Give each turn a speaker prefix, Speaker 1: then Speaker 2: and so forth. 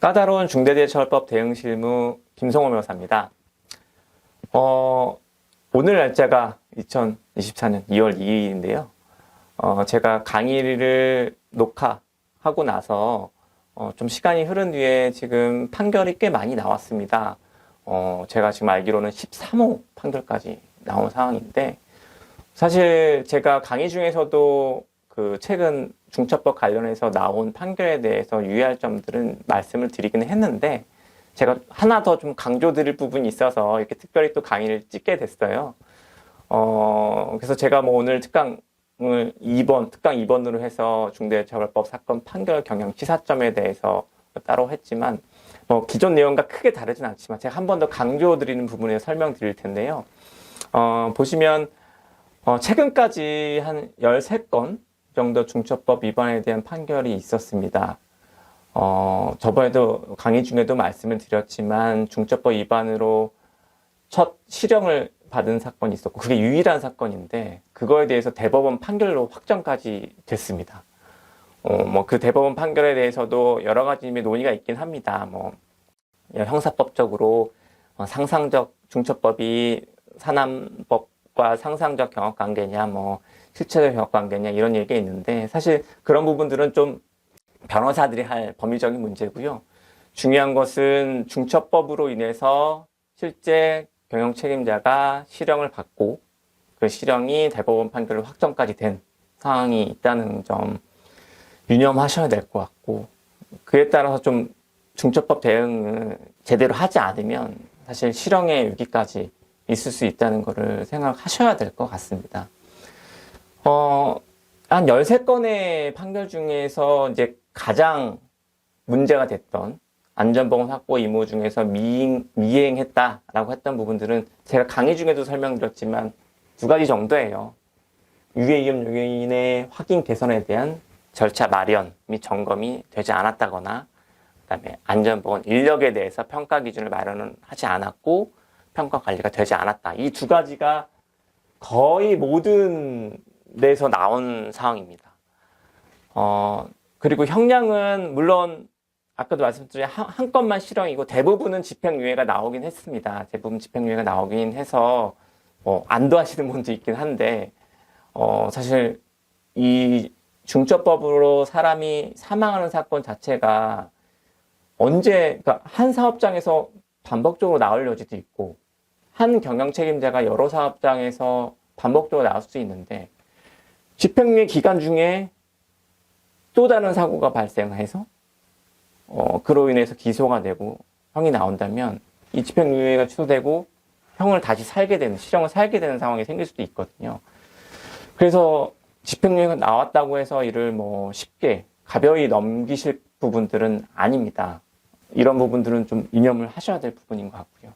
Speaker 1: 까다로운 중대재해처벌법 대응 실무 김성호 변호사입니다. 어, 오늘 날짜가 2024년 2월 2일인데요. 어, 제가 강의를 녹화하고 나서 어, 좀 시간이 흐른 뒤에 지금 판결이 꽤 많이 나왔습니다. 어, 제가 지금 알기로는 13호 판결까지 나온 상황인데 사실 제가 강의 중에서도 그 최근 중첩법 관련해서 나온 판결에 대해서 유의할 점들은 말씀을 드리기는 했는데 제가 하나 더 좀 강조드릴 부분이 있어서 이렇게 특별히 또 강의를 찍게 됐어요. 어, 그래서 제가 뭐 오늘 특강을 2번, 특강 2번으로 해서 중대처벌법 사건 판결 경영 시사점에 대해서 따로 했지만 뭐 기존 내용과 크게 다르진 않지만 제가 한 번 더 강조드리는 부분에 설명드릴 텐데요. 어, 보시면 어, 최근까지 한 13건 정도 중처법 위반에 대한 판결이 있었습니다. 어, 저번에도 강의 중에도 말씀을 드렸지만 중처법 위반으로 첫 실형을 받은 사건이 있었고 그게 유일한 사건인데 그거에 대해서 대법원 판결로 확정까지 됐습니다. 어, 뭐 그 대법원 판결에 대해서도 여러 가지 논의가 있긴 합니다. 뭐 형사법적으로 어, 상상적 중처법이 사남법 과 상상적 경험 관계냐, 뭐 실체적 경험 관계냐 이런 얘기가 있는데 사실 그런 부분들은 좀 변호사들이 할 법리적인 문제고요. 중요한 것은 중처법으로 인해서 실제 경영 책임자가 실형을 받고 그 실형이 대법원 판결로 확정까지 된 상황이 있다는 점 유념하셔야 될 것 같고 그에 따라서 좀 중처법 대응을 제대로 하지 않으면 사실 실형의 위기까지 있을 수 있다는 것을 생각하셔야 될 것 같습니다. 어, 한 13건의 판결 중에서 이제 가장 문제가 됐던 안전보건 확보 의무 중에서 미행, 미행했다라고 했던 부분들은 제가 강의 중에도 설명드렸지만 두 가지 정도예요. 유해 위험 요인의 확인 개선에 대한 절차 마련 및 점검이 되지 않았다거나 그다음에 안전보건 인력에 대해서 평가 기준을 마련은 하지 않았고 평가 관리가 되지 않았다. 이 두 가지가 거의 모든 데서 나온 상황입니다. 어, 그리고 형량은 물론 아까도 말씀드린 한, 한 건만 실형이고 대부분은 집행유예가 나오긴 했습니다. 대부분 집행유예가 나오긴 해서 뭐 안도하시는 분도 있긴 한데 어, 사실 이 중처법으로 사람이 사망하는 사건 자체가 언제 그러니까 한 사업장에서 반복적으로 나올 여지도 있고 한 경영 책임자가 여러 사업장에서 반복적으로 나올 수 있는데 집행유예 기간 중에 또 다른 사고가 발생해서 어, 그로 인해서 기소가 되고 형이 나온다면 이 집행유예가 취소되고 형을 다시 살게 되는 실형을 살게 되는 상황이 생길 수도 있거든요. 그래서 집행유예가 나왔다고 해서 이를 뭐 쉽게 가벼이 넘기실 부분들은 아닙니다. 이런 부분들은 좀 유념을 하셔야 될 부분인 것 같고요.